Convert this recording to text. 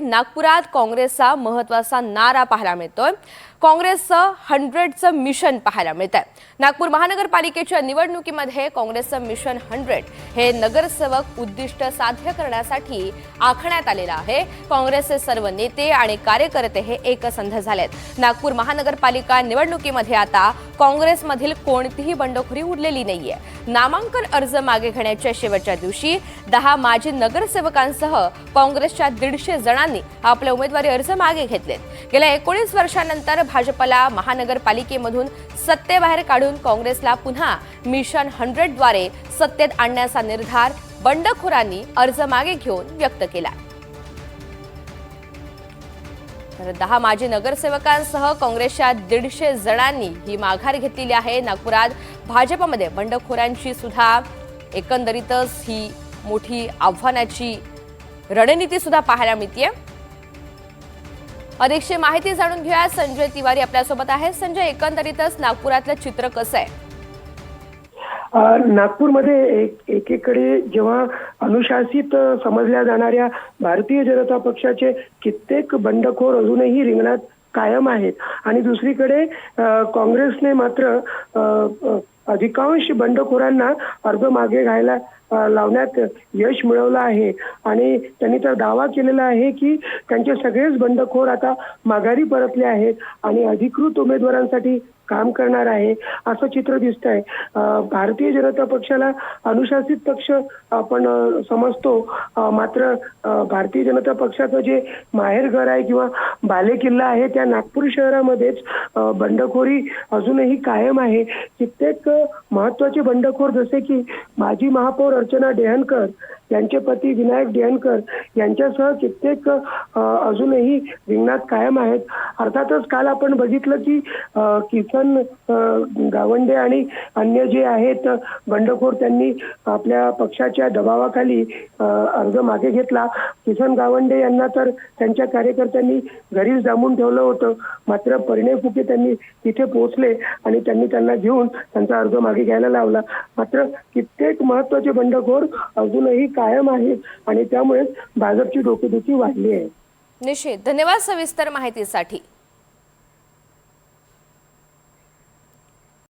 नागपुरात काँग्रेसचा महत्त्वाचा नारा पाहायला मिळतोय. काँग्रेसचं हंड्रेडचं मिशन पाहायला मिळत आहे नागपूर महानगरपालिकेच्या निवडणुकीमध्ये काँग्रेसचं मिशन हंड्रेड हे नगरसेवक उद्दिष्ट साध्य करण्यासाठी आखण्यात आलेलं आहे. काँग्रेसचे सर्व नेते आणि कार्यकर्ते हे एकसंध झालेत. नागपूर महानगरपालिका निवडणुकीमध्ये आता काँग्रेसमधील कोणतीही बंडखोरी उरलेली नाहीये. नामांकन अर्ज मागे घेण्याच्या शेवटच्या दिवशी दहा माजी नगरसेवकांसह काँग्रेसच्या दीडशे जणांनी आपले उमेदवारी अर्ज मागे घेतलेत. गेल्या एकोणीस वर्षानंतर भाजपला महानगरपालिकेमधून सत्तेबाहेर काढून काँग्रेसला पुन्हा मिशन हंड्रेडद्वारे सत्तेत आणण्याचा निर्धार बंडखोरांनी अर्ज मागे घेऊन व्यक्त केला. तर दहा माजी नगरसेवकांसह काँग्रेसच्या दीडशे जणांनी ही माघार घेतलेली आहे. नागपुरात भाजपमध्ये बंडखोरांची सुद्धा एकंदरीतच ही मोठी आव्हानाची रणनीती सुद्धा पाहायला मिळते अधिकची माहिती जाणून घेऊया. संजय तिवारी आपल्यासोबत आहे. संजय एकंदरीतच नागपुरातलं चित्र कसं आहे? नागपूरमध्ये एक एकीकडे जेव्हा अनुशासित समजल्या जाणाऱ्या भारतीय जनता पक्षाचे कित्येक बंडखोर अजूनही रिंगणात कायम आहेत. आणि दुसरीकडे काँग्रेसने मात्र अ, अधिकांश बंडखोरांना अर्ज मागे घ्यायला लावण्यात यश मिळवलं आहे. आणि त्यांनी तर दावा केलेला आहे की त्यांचे सगळेच बंडखोर आता माघारी परतले आहेत. आणि अधिकृत उमेदवारांसाठी काम करणार आहे असं चित्र दिसत आहे भारतीय जनता पक्षाला अनुशासित पक्ष आपण समजतो. मात्र भारतीय जनता पक्षाचं जे माहेरघर आहे किंवा बालेकिल्ला आहे त्या नागपूर शहरामध्येच बंडखोरी अजूनही कायम आहे. कित्येक महत्त्वाचे बंडखोर जसे की माजी महापौर अर्चना डेहनकर यांचे पती विनायक डेहनकर यांच्यासह कित्येक अजूनही रिंगणात कायम आहेत. अर्थातच काल आपण बघितलं की किसन पण गावंडे आणि अन्य जे आहेत बंडखोर त्यांनी आपल्या पक्षाच्या दबावाखाली अर्ज मागे घेतला. किसन गावंडे यांना तर त्यांच्या कार्यकर्त्यांनी घरीच डांबून ठेवलं होतं. मात्र परिणय फुके त्यांनी तिथे पोहोचले आणि त्यांनी त्यांना घेऊन त्यांचा अर्ज मागे घ्यायला लावला. मात्र कित्येक महत्त्वाचे बंडखोर अजूनही कायम आहेत आणि त्यामुळे भाजपची डोकेदुखी वाढली आहे. निश्चित. धन्यवाद सविस्तर माहितीसाठी.